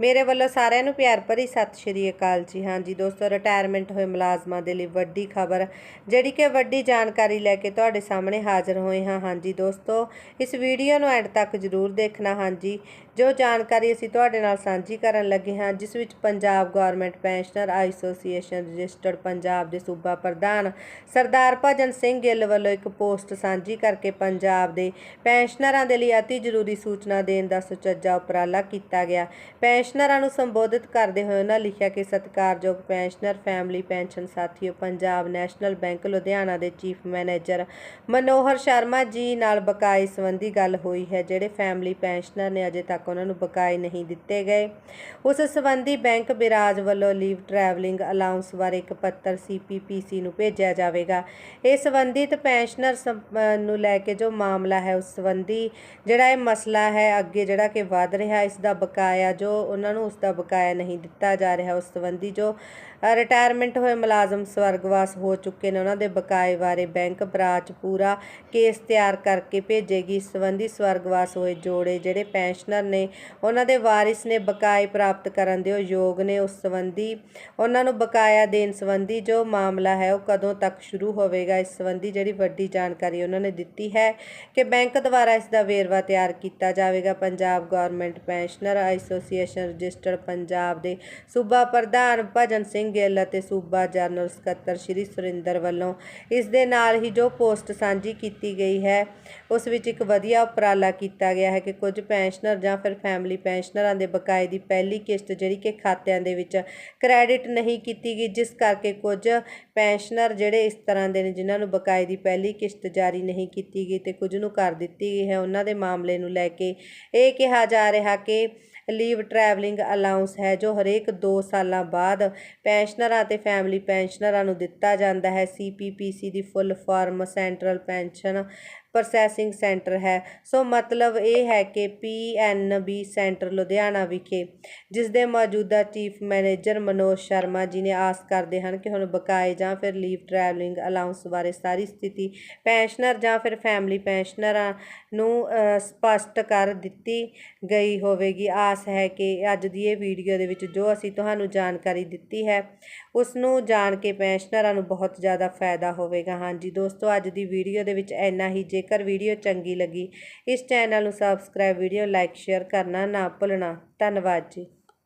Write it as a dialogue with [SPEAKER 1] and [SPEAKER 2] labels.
[SPEAKER 1] ਮੇਰੇ ਵੱਲੋਂ ਸਾਰਿਆਂ ਨੂੰ ਪਿਆਰ ਭਰੀ ਸਤਿ ਸ਼੍ਰੀ ਅਕਾਲ ਜੀ। ਹਾਂਜੀ ਦੋਸਤੋ ਰਿਟਾਇਰਮੈਂਟ ਹੋਏ ਮੁਲਾਜ਼ਮਾਂ ਦੇ ਲਈ ਵੱਡੀ ਖਬਰ, ਜਿਹੜੀ ਕਿ ਵੱਡੀ ਜਾਣਕਾਰੀ ਲੈ ਕੇ ਤੁਹਾਡੇ ਸਾਹਮਣੇ ਹਾਜ਼ਰ ਹੋਏ ਹਾਂ। ਹਾਂਜੀ ਦੋਸਤੋ, ਇਸ ਵੀਡੀਓ ਨੂੰ ਐਂਡ ਤੱਕ ਜ਼ਰੂਰ ਦੇਖਣਾ। ਹਾਂਜੀ ਜੋ ਜਾਣਕਾਰੀ ਅਸੀਂ ਤੁਹਾਡੇ ਨਾਲ ਸਾਂਝੀ ਕਰਨ ਲੱਗੇ ਹਾਂ, ਜਿਸ ਵਿੱਚ Punjab government pensioner association registered Punjab ਦੇ ਸੂਬਾ ਪ੍ਰਧਾਨ ਸਰਦਾਰ ਭਜਨ ਸਿੰਘ ਗਿੱਲ ਵੱਲੋਂ ਇੱਕ ਪੋਸਟ ਸਾਂਝੀ ਕਰਕੇ ਪੰਜਾਬ ਦੇ ਪੈਨਸ਼ਨਰਾਂ ਦੇ ਲਈ ਅਤੀ ਜ਼ਰੂਰੀ ਸੂਚਨਾ ਦੇਣ ਦਾ ਸੁਚੱਜਾ ਉਪਰਾਲਾ ਕੀਤਾ ਗਿਆ। ਪੈਨਸ਼ਨ ਪੈਨਸ਼ਨਰਾਂ ਨੂੰ ਸੰਬੋਧਿਤ ਕਰਦੇ ਹੋਏ ਉਹਨਾਂ ਲਿਖਿਆ ਕਿ ਸਤਿਕਾਰਯੋਗ ਪੈਨਸ਼ਨਰ, ਫੈਮਿਲੀ ਪੈਨਸ਼ਨ ਸਾਥੀਓ, ਪੰਜਾਬ ਨੈਸ਼ਨਲ ਬੈਂਕ ਲੁਧਿਆਣਾ ਦੇ ਚੀਫ ਮੈਨੇਜਰ ਮਨੋਹਰ ਸ਼ਰਮਾ ਜੀ ਨਾਲ ਬਕਾਏ ਸੰਬੰਧੀ ਗੱਲ ਹੋਈ ਹੈ, ਜਿਹੜੇ ਫੈਮਿਲੀ ਪੈਨਸ਼ਨਰ ਨੇ ਅਜੇ ਤੱਕ ਉਹਨਾਂ ਨੂੰ ਬਕਾਏ ਨਹੀਂ ਦਿੱਤੇ ਗਏ। ਉਸ ਸੰਬੰਧੀ ਬੈਂਕ ਬਿਰਾਜ ਵੱਲੋਂ ਲੀਵ ਟਰੈਵਲਿੰਗ ਅਲਾਉਂਸ ਬਾਰੇ ਇੱਕ ਪੱਤਰ ਸੀਪੀਪੀਸੀ ਨੂੰ ਭੇਜਿਆ ਜਾਵੇਗਾ। ਇਹ ਸੰਬੰਧਿਤ ਪੈਨਸ਼ਨਰ ਸੰਬ- ਨੂੰ ਲੈ ਕੇ ਜੋ ਮਾਮਲਾ ਹੈ, ਉਸ ਸੰਬੰਧੀ ਜਿਹੜਾ ਇਹ ਮਸਲਾ ਹੈ, ਅੱਗੇ ਜਿਹੜਾ ਕਿ ਵਧ ਰਿਹਾ, ਇਸ ਦਾ ਬਕਾਇਆ ਜੋ ਉਹਨਾਂ ਨੂੰ ਉਸ ਦਾ ਬਕਾਇਆ ਨਹੀਂ ਦਿੱਤਾ ਜਾ ਰਿਹਾ ਉਸ ਸੰਬੰਧੀ ਜੋ ਰਿਟਾਇਰਮੈਂਟ ਹੋਏ ਮੁਲਾਜ਼ਮ ਸਵਰਗਵਾਸ ਹੋ ਚੁੱਕੇ ਨੇ, ਉਹਨਾਂ ਦੇ ਬਕਾਏ ਬਾਰੇ ਬੈਂਕ ਬ੍ਰਾਂਚ ਪੂਰਾ ਕੇਸ ਤਿਆਰ ਕਰਕੇ ਭੇਜੇਗੀ। ਇਸ ਸੰਬੰਧੀ ਸਵਰਗਵਾਸ ਹੋਏ ਜੋੜੇ ਜਿਹੜੇ ਪੈਨਸ਼ਨਰ ਨੇ, ਉਹਨਾਂ ਦੇ ਵਾਰਿਸ ਨੇ ਬਕਾਏ ਪ੍ਰਾਪਤ ਕਰਨ ਦੇ ਯੋਗ ਨੇ। ਉਸ ਸੰਬੰਧੀ ਉਹਨਾਂ ਨੂੰ ਬਕਾਇਆ ਦੇਣ ਸੰਬੰਧੀ ਜੋ ਮਾਮਲਾ ਹੈ, ਉਹ ਕਦੋਂ ਤੱਕ ਸ਼ੁਰੂ ਹੋਵੇਗਾ, ਇਸ ਸੰਬੰਧੀ ਜਿਹੜੀ ਵੱਡੀ ਜਾਣਕਾਰੀ ਉਹਨਾਂ ਨੇ ਦਿੱਤੀ ਹੈ ਕਿ ਬੈਂਕ ਦੁਆਰਾ ਇਸ ਦਾ ਵੇਰਵਾ ਤਿਆਰ ਕੀਤਾ ਜਾਵੇਗਾ। Punjab government pensioner association registered Punjab ਦੇ ਸੂਬਾ ਪ੍ਰਧਾਨ ਭਜਨ ਸਿੰਘ ਗਿੱਲ ਅਤੇ ਸੂਬਾ ਜਨਰਲ ਸਕੱਤਰ ਸ਼੍ਰੀ ਸੁਰਿੰਦਰ ਵੱਲੋਂ ਇਸ ਦੇ ਨਾਲ ਹੀ ਜੋ ਪੋਸਟ ਸਾਂਝੀ ਕੀਤੀ ਗਈ ਹੈ, ਉਸ ਵਿੱਚ ਇੱਕ ਵਧੀਆ ਉਪਰਾਲਾ ਕੀਤਾ ਗਿਆ ਹੈ ਕਿ ਕੁਝ ਪੈਨਸ਼ਨਰ ਜਾਂ ਫਿਰ ਫੈਮਿਲੀ ਪੈਨਸ਼ਨਰਾਂ ਦੇ ਬਕਾਏ ਦੀ ਪਹਿਲੀ ਕਿਸ਼ਤ ਜਿਹੜੀ ਕਿ ਖਾਤਿਆਂ ਦੇ ਵਿੱਚ ਕ੍ਰੈਡਿਟ ਨਹੀਂ ਕੀਤੀ ਗਈ, ਜਿਸ ਕਰਕੇ ਕੁਝ ਪੈਨਸ਼ਨਰ ਜਿਹੜੇ ਇਸ ਤਰ੍ਹਾਂ ਦੇ ਨੇ ਜਿਨ੍ਹਾਂ ਨੂੰ ਬਕਾਏ ਦੀ ਪਹਿਲੀ ਕਿਸ਼ਤ ਜਾਰੀ ਨਹੀਂ ਕੀਤੀ ਗਈ ਤੇ ਕੁਝ ਨੂੰ ਕਰ ਦਿੱਤੀ ਗਈ ਹੈ, ਉਹਨਾਂ ਦੇ ਮਾਮਲੇ ਨੂੰ ਲੈ ਕੇ ਇਹ ਕਿਹਾ ਜਾ ਰਿਹਾ ਕਿ ਲੀਵ ਟਰੈਵਲਿੰਗ ਅਲਾਉਂਸ ਹੈ, ਜੋ ਹਰੇਕ 2 ਸਾਲਾਂ ਬਾਅਦ ਪੈਨਸ਼ਨਰਾਂ ਅਤੇ ਫੈਮਿਲੀ ਪੈਨਸ਼ਨਰਾਂ ਨੂੰ ਦਿੱਤਾ ਜਾਂਦਾ ਹੈ। ਸੀਪੀਪੀਸੀ ਦੀ full form central pension processing centre ਹੈ। ਸੋ ਮਤਲਬ ਇਹ ਹੈ ਕਿ ਪੀਐਨਬੀ ਸੈਂਟਰ ਲੁਧਿਆਣਾ ਵਿਖੇ ਜਿਸ ਦੇ ਮੌਜੂਦਾ ਚੀਫ ਮੈਨੇਜਰ ਮਨੋਜ ਸ਼ਰਮਾ ਜੀ ਨੇ ਆਸ ਕਰਦੇ ਹਨ ਕਿ ਹੁਣ ਬਕਾਏ ਜਾਂ ਫਿਰ ਲੀਵ ਟਰੈਵਲਿੰਗ ਅਲਾਉਂਸ ਬਾਰੇ ਸਾਰੀ ਸਥਿਤੀ ਪੈਨਸ਼ਨਰ ਜਾਂ ਫਿਰ ਫੈਮਿਲੀ ਪੈਨਸ਼ਨਰਾਂ ਨੂੰ ਸਪਸ਼ਟ ਕਰ ਦਿੱਤੀ ਗਈ ਹੋਵੇਗੀ। ਆਸ ਹੈ ਕਿ ਅੱਜ ਦੀ ਇਹ ਵੀਡੀਓ ਦੇ ਵਿੱਚ ਜੋ ਅਸੀਂ ਤੁਹਾਨੂੰ ਜਾਣਕਾਰੀ ਦਿੱਤੀ ਹੈ ਉਸ ਨੂੰ ਜਾਣ ਕੇ ਪੈਨਸ਼ਨਰਾਂ ਨੂੰ ਬਹੁਤ ਜ਼ਿਆਦਾ ਫਾਇਦਾ ਹੋਵੇਗਾ। ਹਾਂਜੀ ਦੋਸਤੋ, ਅੱਜ ਦੀ ਵੀਡੀਓ ਦੇ ਵਿੱਚ ਇੰਨਾ ਹੀ। ਜੇ ਜੇਕਰ ਵੀਡੀਓ ਚੰਗੀ ਲੱਗੀ, ਇਸ ਚੈਨਲ ਨੂੰ ਸਬਸਕ੍ਰਾਈਬ ਵੀਡੀਓ ਲਾਈਕ ਸ਼ੇਅਰ ਕਰਨਾ ਨਾ ਭੁੱਲਣਾ। ਧੰਨਵਾਦ ਜੀ।